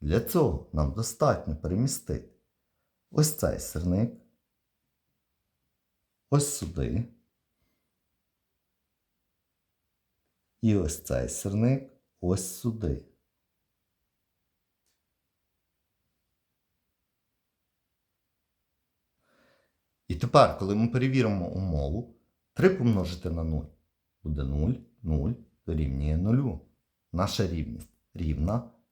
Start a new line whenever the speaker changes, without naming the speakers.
Для цього нам достатньо перемістити ось цей сирник, ось сюди. І ось цей сирник ось сюди. І тепер, коли ми перевіримо умову, 3 помножити на 0 буде 0, 0 дорівнює 0. Наша рівність рівна,